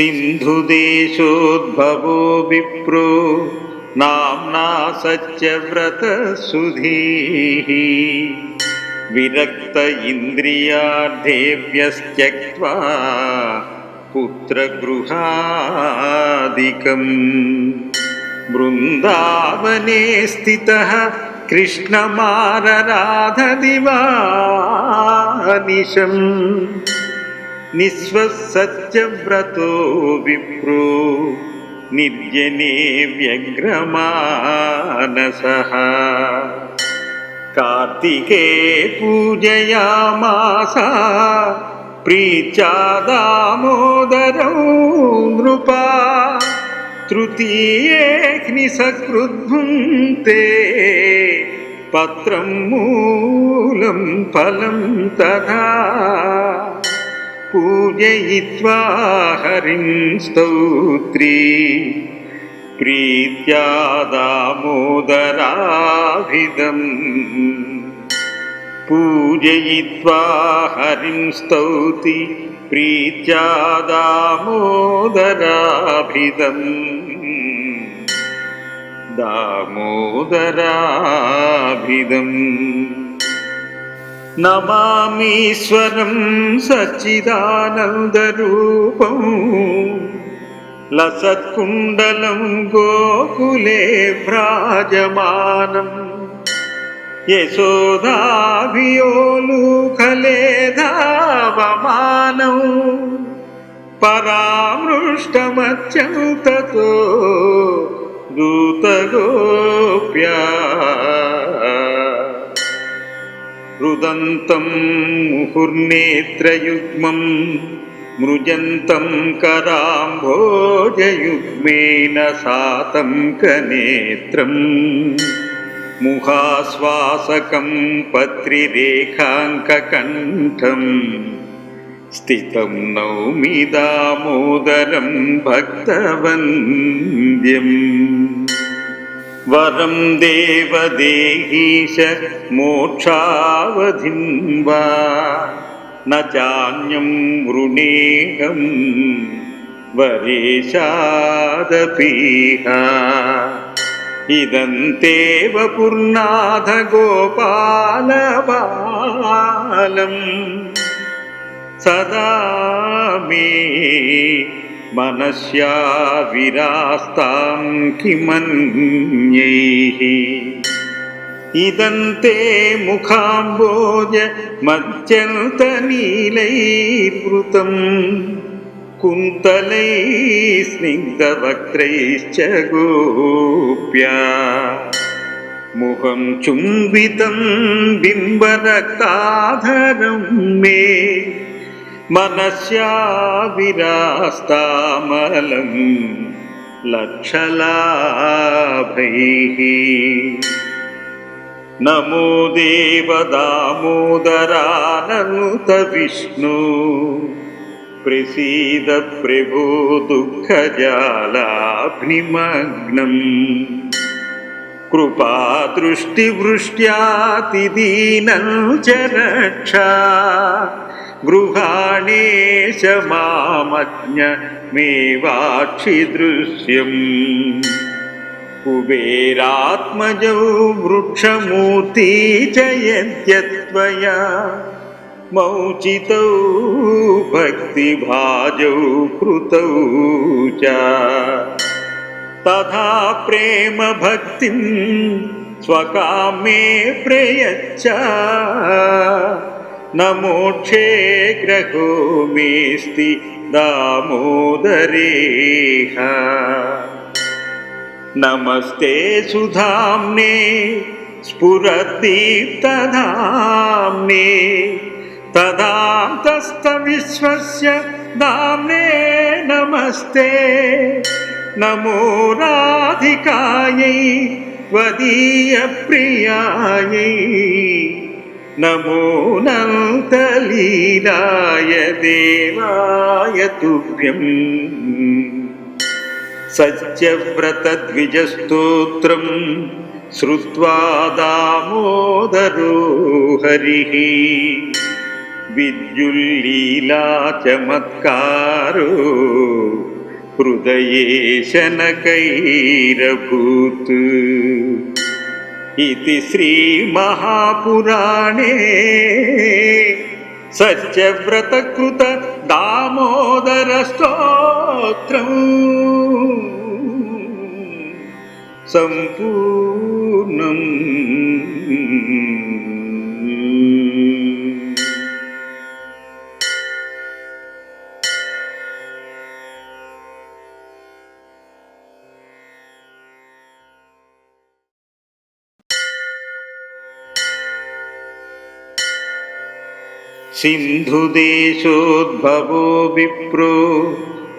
സിന്ധുദേശോദ്ഭവോ വിപ്രോ? നാംനാ സത്യവ്രത സുധീ വിരക്ത ഇന്ദ്രിയാർദ്ദേവ്യസ്ത്യക്വാ പുത്രഗൃഹാദികം. വൃന്ദാവനേ സ്ഥിത കൃഷ്ണമാരാധ ദിവാനിശം నిశ్వసత్యవ్రతో విప్రో నిర్జనే వ్యగ్రమానస కార్తికే పూజయామాస ప్రీచాదామోదరం నృప తృతీయేగ్ని సకృద్భుంతే పత్రం మూలం ఫలం తథా पूजयित्वा हरिं स्तोत्री प्रीत्या दामोदराभिदम् पूजयित्वा हरिं स्तौति प्रीत्या दामोदराभिदम् दामोदराभिदम् నమామీశ్వరం సచ్చిదానందరూపం. లసత్కుండలం గోకులే వ్రాజమానం. యశోదాభియోలుకలేధావమానం పరామృష్టమత్యంతతో దూతగోప్యా रुदन्तं मुहुर्नेत्रयुग्मं मृजन्तं कराम्भोजयुग्मेन सातं कनेत्रम् मुखाश्वासकं पत्रिरेखाङ्ककण्ठम् स्थितं नौमि दामोदरं भक्तवन्द्यम् വരം ദേവദേഹീശ മോക്ഷാവധിം വാ നാന്യം വൃണേഹം വരേശാദപീഹ. ഇതന്തേവ പൂർണാഥ ഗോപാലപാലം സദാ മേ मनस्या विरास्तां किमन्यैः इदन्ते मुखाम्बोज मध्यन्तनीलैर्वृतम् कुन्तलैः स्निग्धवक्त्रैश्च गोप्या मुखं चुम्बितं बिम्बरक्ताधरं मे मनस्याविरास्तामलं लक्षलाभैः। नमो देवदामोदरानन्तविष्णु प्रसीदप्रभो दुःखजालाग्निमग्नं। कृपादृष्टिवृष्ट्यातिदीनं च रक्षा गृहाणेश मामज्ञमेवाक्षिदृश्यम् कुबेरात्मजौ वृक्षमूर्ति च यद्यत्वया मौचितौ भक्तिभाजौ कृतौ च। तथा प्रेमभक्तिं स्वकामे प्रयच्छ। నమోక్షే గ్రహోమేస్తి దామోదరేహ. నమస్తే సుధామ్నే స్ఫురద్దీప్తధామ్నే తదాంతస్థ విశ్వస్య దామ్నే నమస్తే. నమో రాధికాయై వదీయ ప్రియాయై. नमो नन्तलीलाय देवाय तुभ्यम् सत्यव्रतद्विजस्तोत्रं श्रुत्वा दामोदरो हरिः विद्युल्लीला चमत्कारो हृदये शनकैरभूत् इति श्रीमहापुराणे सत्यव्रतकृत दामोदरस्तोत्रम् सम्पूर्णम् सिन्धुदेशोद्भवो विप्रो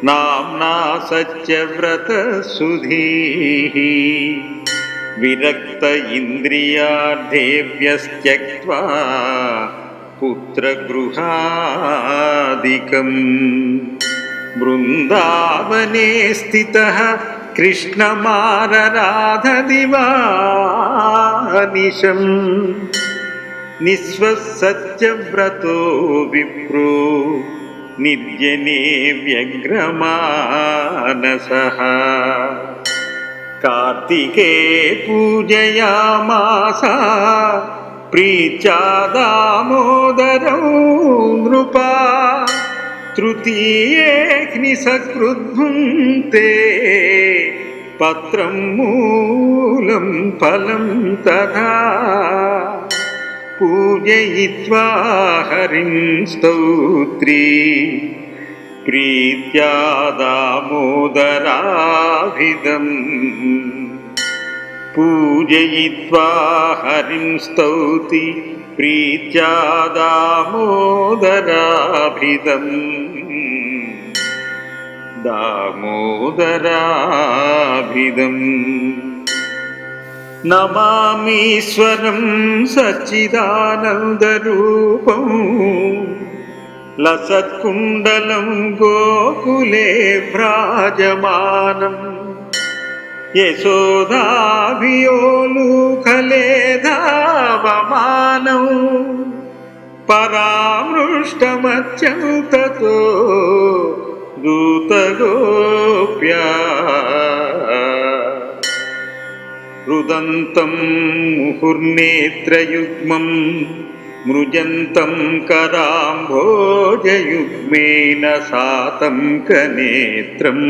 नाम्ना सत्यव्रतसुधीः विरक्त इन्द्रियार्थेभ्यस्त्यक्त्वा पुत्रगृहादिकम्। बृन्दावने स्थितः कृष्णमारराधदिवानिशम् నిశ్వసత్యవ్రతో విప్రో నిర్జనే వ్యగ్రమానస. కార్తికే పూజయామాస ప్రీచాదామోదరం నృప తృతీయేగ్నిసకృద్భుంతే పత్రం మూలం ఫలం తథా पूजयित्वा हरिं स्तोत्री प्रीत्या दामोदराभिदम् पूजयित्वा हरिं स्तौति प्रीत्या दामोदराभिदम् दामोदराभिदम् నమామీశ్వరం సచ్చిదానందరూపం లసత్కుండలం గోకులే భ్రాజమానం యశోదాభియోలుకలేధావమానం పరామృష్టమత్యంతతో దూతగోప్యా रुदन्तं मुहुर्नेत्रयुग्मं मृजन्तं कराम्भोजयुग्मेन सातं कनेत्रम्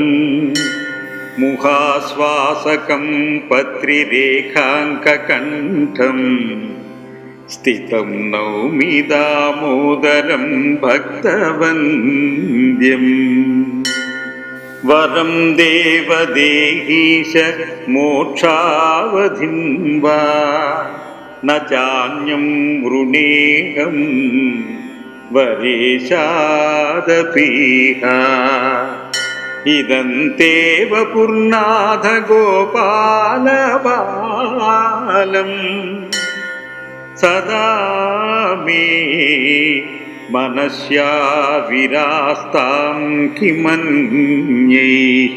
मुहाश्वासकं पत्रिरेखाङ्ककण्ठम् स्थितं नौमि दामोदरं भक्तवन्द्यम् वरं देवदेहीश मोक्षावधिं वा न चान्यं वृणेहं वरेशादपीह इदन्तेव पुर्नाथ गोपालबालम् सदा मे मनस्या विरास्तां किमन्यैः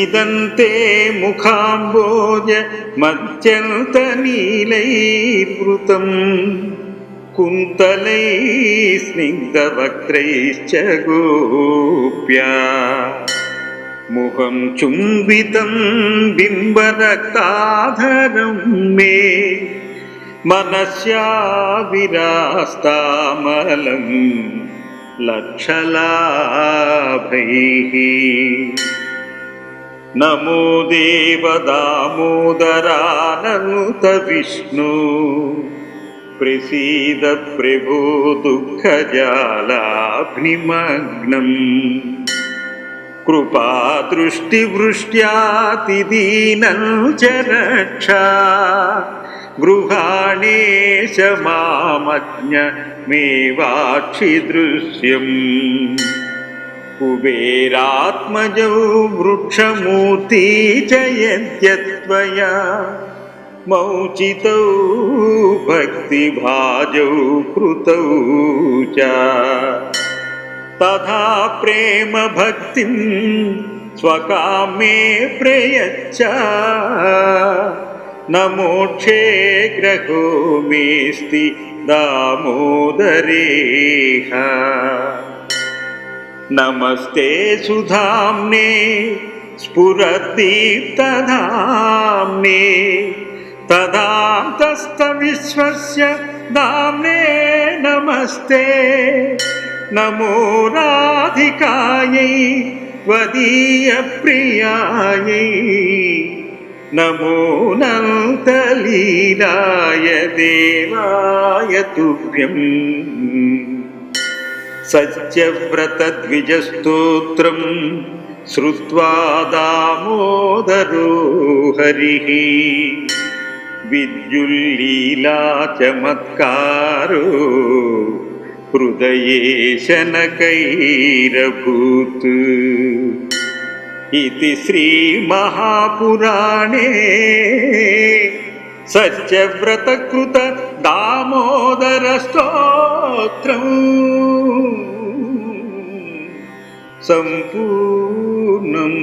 इदन्ते मुखाम्बोज मध्यन्तनीलैर्वृतम् कुन्तलैः स्निग्धवक्त्रैश्च गोप्या मुखं चुम्बितं बिम्बरक्ताधरं मे मनस्या विरास्तामलं लक्षलाभैः। नमो विष्णु प्रसीद प्रभो दुःखजालाग्निमग्नम् कृपादृष्टिवृष्ट्यातिदीनं च रक्षा गृहाणेश मामज्ञमेवाक्षिदृश्यम् कुबेरात्मजौ वृक्षमूर्ति च यद्यत्वया मौचितौ भक्तिभाजौ कृतौ च तथा प्रेम भक्तिं स्वकामे प्रयच्छ न मोक्षे ग्रहो मेस्ति दामोदरेह नमस्ते सुधाम्ने स्फुरदीप्तधाम्ने तदान्तस्तविश्वस्य दाम्ने नमस्ते नमो राधिकायै त्वदीयप्रियायै നമോനന്തലീലായ ദേവായ തുഭ്യം സത്യവ്രതദ്വിജസ്തോത്രം ശ്രുവാ ഹരി വിദ്യുല്ലീലാചമത്കാരോ ഹൃദയേ ശനകൈരഭൂത് इति श्रीमहापुराणे सत्यव्रतकृत दामोदरस्तोत्रम् सम्पूर्णम्